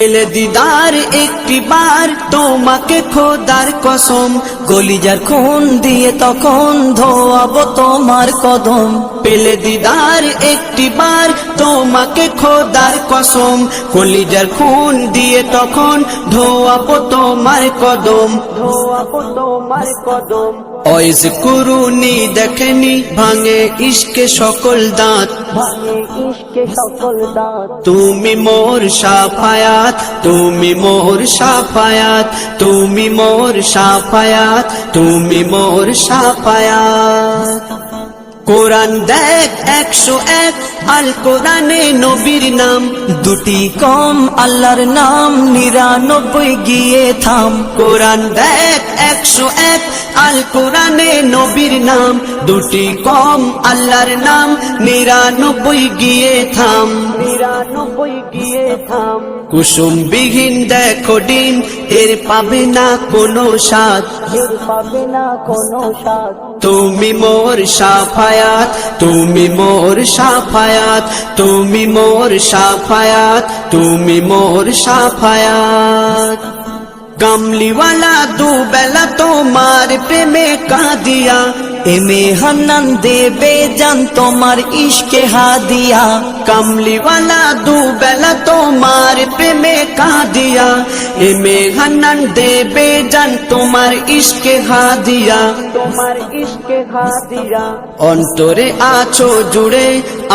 এলে দিদার একটি বার, তোমাকে খোদার কসম, গলিজার খুন দিয়ে তখন ধোয়াবো তোমার কদম। পেলে দিদার একটি বার, তোমাকে খোদার কসম কলিজার খুন দিয়ে তখন ধোয়াবো তোমার কদম। ধোয়াবো তোমার কদম। অয়েস কুরুনি দেখেনি ভাঙে ইশকে সকল দাঁত। তুমি মোর সাফায়াত তুমি মোর সাফায়াত তুমি মোর সাফায়াত তুমি মোর সাফায়াত। কোরআন দেখ একশো এক আল কোরআনে নবীর নাম। দুটি কম আল্লাহর নাম নিরানব্বই গিয়ে থাম। কোরআন দেখ একশো এক আল কোরআনে নবীর নাম। দুটি কম আল্লাহর নাম নিরানব্বই গিয়ে থাম। নিরানব্বই গিয়ে থাম। কুসুম বিহীন দেখো ডিম এর পাবে না কোনো স্বাদ। এর পাবে না কোনো স্বাদ। তুমি মোর সাফায়াত, তুমি মোর সাফায়াত, তুমি মোর সাফায়াত, তুমি মোর সাফায়াত। কামলিওয়ালা দুবেলা তোমার প্রেমে কাঁদিয়া, এমে হান্নান দেবে জান তোমার ইশকে হাদিয়া। কামলিওয়ালা দুবেলা তোমার প্রেমে কাঁদিয়া এমে হান্নান দেবে জান তোমার ইশকে হাদিয়া। তোমার ইশকে হাদিয়া। অন্তরে আছো জুড়ে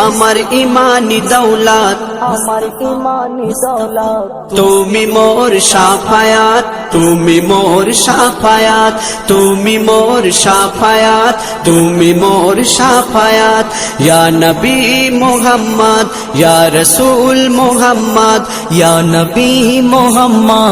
আমার ইমানি দৌলাত। আমার ইমানি দৌলত। তুমি মোর সাফায়াত তুমি মোর সাফায়াত তুমি মোর সাফায়াত তুমি মোর সাফায়াত। ইয়া নবী মোহাম্মদ ইয়া রসুল মোহাম্মদ ইয়া নবী